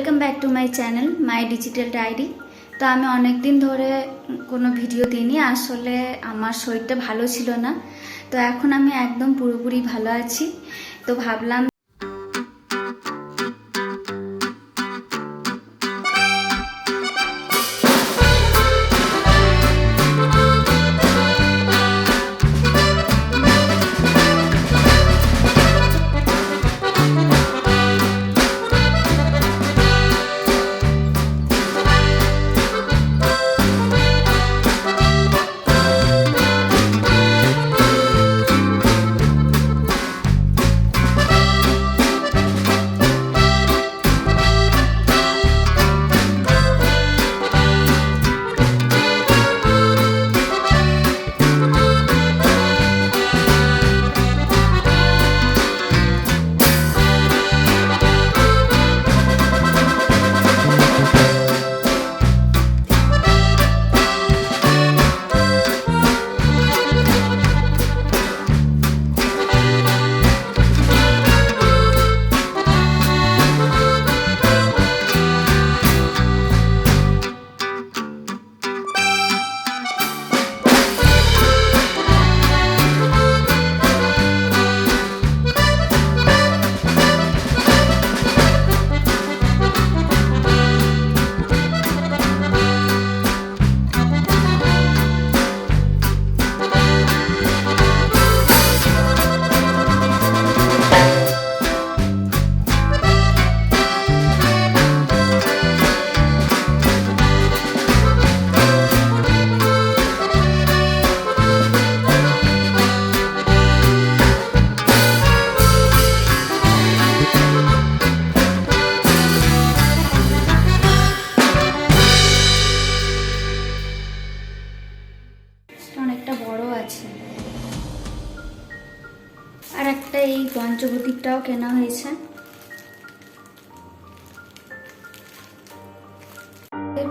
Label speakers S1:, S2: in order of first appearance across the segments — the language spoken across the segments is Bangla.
S1: Welcome back to my channel my digital diary তো আমি অনেক দিন ধরে কোনো ভিডিও দিইনি, আসলে আমার শরীরটা ভালো ছিল না। তো এখন আমি একদম পুরোপুরি ভালো আছি। তো ভাবলাম পঞ্চবতীরটাও কেনা হয়েছে।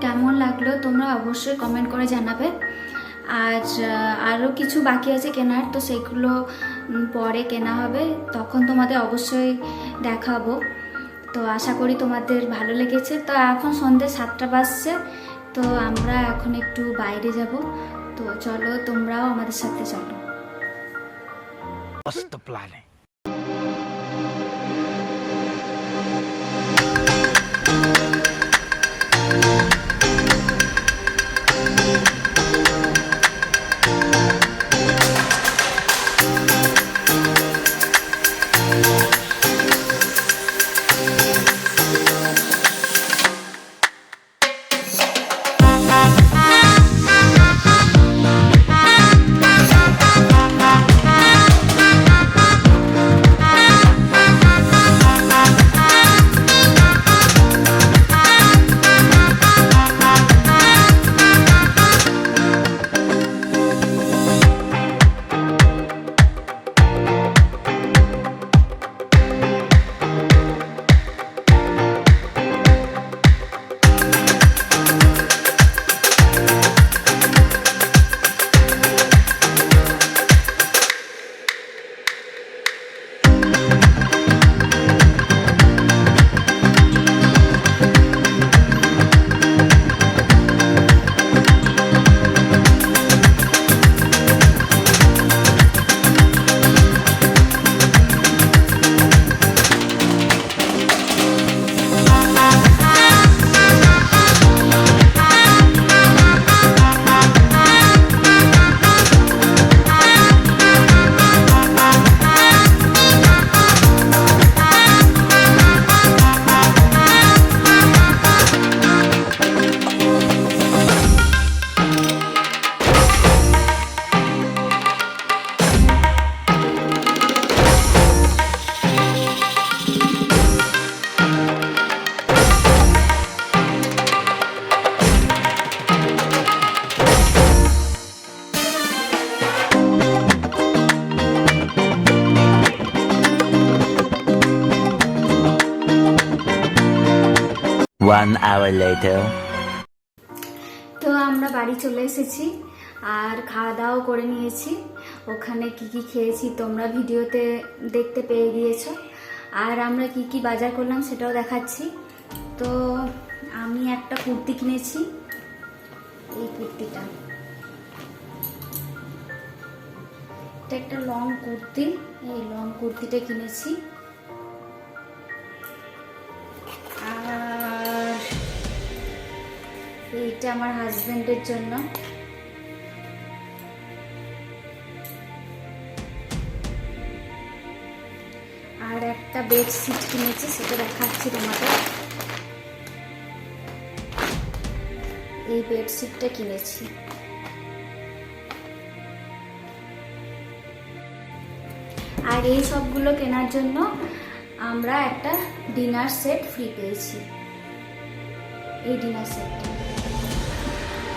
S1: কেমন লাগল তোমরা অবশ্যই কমেন্ট করে জানাবে। আর আরও কিছু বাকি আছে কেনার, তো সেগুলো পরে কেনা হবে। তখন তোমাদের অবশ্যই দেখাবো। তো আশা করি তোমাদের ভালো লেগেছে। তো এখন সন্ধ্যে সাতটা বাজছে, তো আমরা এখন একটু বাইরে যাব। তো চলো তোমরাও আমাদের সাথে চলো।
S2: One hour later.
S1: তো আমরা বাড়ি চলে এসেছি আর খাওয়া দাওয়াও করে নিয়েছি। ওখানে কি কি খেয়েছি তোমরা ভিডিওতে দেখতে পেয়ে গিয়েছো। আর আমরা কি কি বাজার করলাম সেটাও দেখাচ্ছি। তো আমি একটা কুর্তি কিনেছি। এই কুর্তিটা। এটা একটা লং কুর্তি। এই লং কুর্তিটা কিনেছি। এইটা আমার হাজবেন্ডের জন্য। আর একটা বেডশিট কিনেছি, সেটা দেখাচ্ছি তোমাকে এই বেডশিটটা কিনেছি। আর এই সবগুলো কেনার জন্য আমরা একটা ডিনার সেট ফ্রি পেয়েছি। এই ডিনার সেটটা।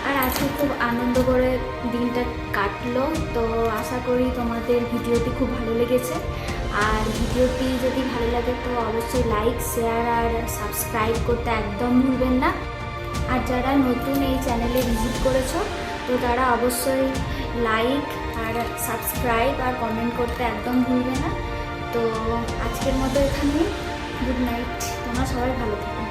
S1: আর আজকে খুব আনন্দ করে দিনটা কাটলো। তো আশা করি তোমাদের ভিডিওটি খুব ভালো লেগেছে। আর ভিডিওটি যদি ভালো লাগে তো অবশ্যই লাইক শেয়ার আর সাবস্ক্রাইব করতে একদম ভুলবেন না। আর যারা নতুন এই চ্যানেলে ভিজিট করেছ, তো তারা অবশ্যই লাইক আর সাবস্ক্রাইব আর কমেন্ট করতে একদম ভুলবে না। তো আজকের মতো এখানেই। গুড নাইট তোমরা সবাই ভালো থাকো।